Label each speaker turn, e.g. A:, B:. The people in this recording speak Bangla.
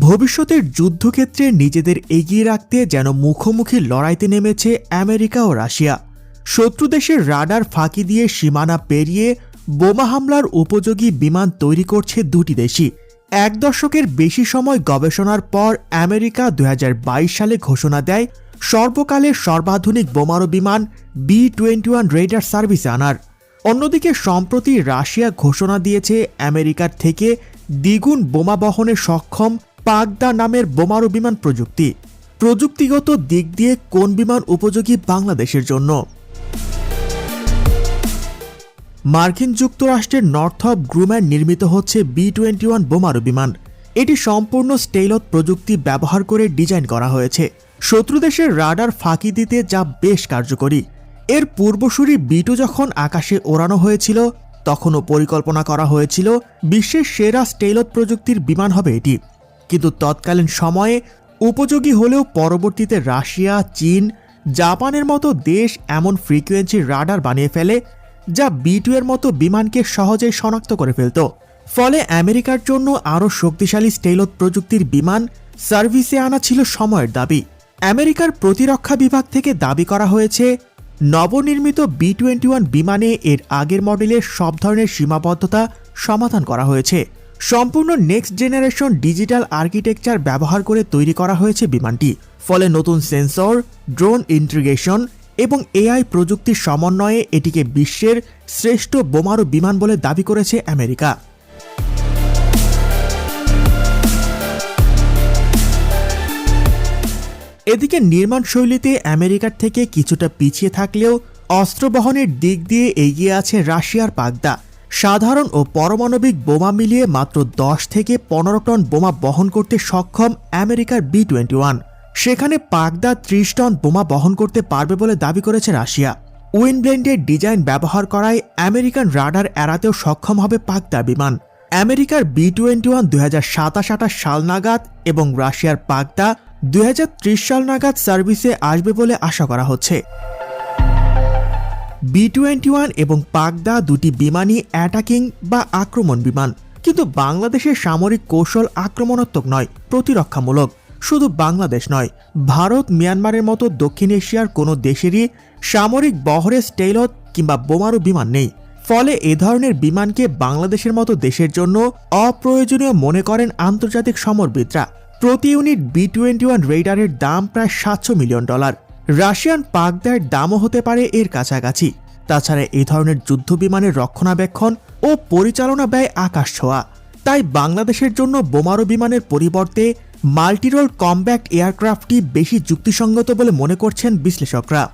A: ভবিষ্যতের যুদ্ধক্ষেত্রে নিজেদের এগিয়ে রাখতে যেন মুখোমুখি লড়াইতে নেমেছে আমেরিকা ও রাশিয়া। শত্রু দেশের রাডার ফাঁকি দিয়ে সীমানা পেরিয়ে বোমা হামলার উপযোগী বিমান তৈরি করছে দুটি দেশই। এক দশকের বেশি সময় গবেষণার পর আমেরিকা দুহাজার বাইশ সালে ঘোষণা দেয় সর্বকালের সর্বাধুনিক বোমারু বিমান B twenty one raider service আনার। অন্যদিকে সম্প্রতি রাশিয়া ঘোষণা দিয়েছে, আমেরিকার থেকে দ্বিগুণ বোমা বহনে সক্ষম পাগদা নামের বোমারু বিমান প্রযুক্তি। প্রযুক্তিগত দিক দিয়ে কোন বিমান উপযোগী বাংলাদেশের জন্য? মার্কিন যুক্তরাষ্ট্রের নর্থ অফ গ্রুম্যান নির্মিত হচ্ছে বি টোয়েন্টি ওয়ান বোমারু বিমান। এটি সম্পূর্ণ স্টেলত প্রযুক্তি ব্যবহার করে ডিজাইন করা হয়েছে। শত্রু দেশের রাডার ফাঁকি দিতে যা বেশ কার্যকরী। এর পূর্বসূরি বিটু যখন আকাশে ওড়ানো হয়েছিল, তখনও পরিকল্পনা করা হয়েছিল, বিশ্বের সেরা স্টেলত প্রযুক্তির বিমান হবে এটি। কিন্তু তৎকালীন সময়ে উপযোগী হলেও পরবর্তীতে রাশিয়া, চীন, জাপানের মতো দেশ এমন ফ্রিকোয়েন্সি রাডার বানিয়ে ফেলে যা বিটু এর মতো বিমানকে সহজেই শনাক্ত করে ফেলত। ফলে আমেরিকার জন্য আরও শক্তিশালী স্টেলত প্রযুক্তির বিমান সার্ভিসে আনা ছিল সময়ের দাবি। আমেরিকার প্রতিরক্ষা বিভাগ থেকে দাবি করা হয়েছে, নবনির্মিত বি টোয়েন্টি ওয়ান বিমানে এর আগের মডেলের সব ধরনের সীমাবদ্ধতা সমাধান করা হয়েছে। সম্পূর্ণ নেক্সট জেনারেশন ডিজিটাল আর্কিটেকচার ব্যবহার করে তৈরি করা হয়েছে বিমানটি। ফলে নতুন সেন্সর ড্রোন ইন্টিগ্রেশন এবং এআই প্রযুক্তির সমন্বয়ে এটিকে বিশ্বের শ্রেষ্ঠ বোমারু বিমান বলে দাবি করেছে আমেরিকা। এদিকে নির্মাণ শৈলীতে আমেরিকার থেকে কিছুটা পিছিয়ে থাকলেও অস্ত্র বহনের দিক দিয়ে এগিয়ে আছে রাশিয়ার পাগদা। সাধারণ ও পারমাণবিক বোমা মিলিয়ে মাত্র দশ থেকে পনেরো টন বোমা বহন করতে সক্ষম আমেরিকার বি টোয়েন্টি ওয়ান। সেখানে পাকদা ত্রিশ টন বোমা বহন করতে পারবে বলে দাবি করেছে রাশিয়া। উইনব্লেন্ডের ডিজাইন ব্যবহার করায় আমেরিকান রাডার এড়াতেও সক্ষম হবে পাকদা বিমান। আমেরিকার বি টোয়েন্টি ওয়ান দুই সাল নাগাদ এবং রাশিয়ার পাগদা দুই সাল নাগাদ সার্ভিসে আসবে বলে আশা করা হচ্ছে। বি টোয়েন্টি ওয়ান এবং পাগদা দুটি বিমানই অ্যাটাকিং বা আক্রমণ বিমান। কিন্তু বাংলাদেশের সামরিক কৌশল আক্রমণাত্মক নয়, প্রতিরক্ষামূলক। শুধু বাংলাদেশ নয়, ভারত মিয়ানমারের মতো দক্ষিণ এশিয়ার কোনো দেশেরই সামরিক বহরে স্টেলত কিংবা বোমারু বিমান নেই। ফলে এ ধরনের বিমানকে বাংলাদেশের মতো দেশের জন্য অপ্রয়োজনীয় মনে করেন আন্তর্জাতিক সমরবিদরা। প্রতি ইউনিট বি টোয়েন্টি ওয়ান রেডারের দাম প্রায় সাতশো মিলিয়ন ডলার। রাশিয়ান পাকদায়ের দামও হতে পারে এর কাছাকাছি। তাছাড়া এই ধরনের যুদ্ধ বিমানের রক্ষণাবেক্ষণ ও পরিচালনা ব্যয় আকাশ ছোঁয়া। তাই বাংলাদেশের জন্য বোমারো বিমানের পরিবর্তে মাল্টিরোল কমব্যাক্ট এয়ারক্রাফটটি বেশি যুক্তিসঙ্গত বলে মনে করছেন বিশ্লেষকরা।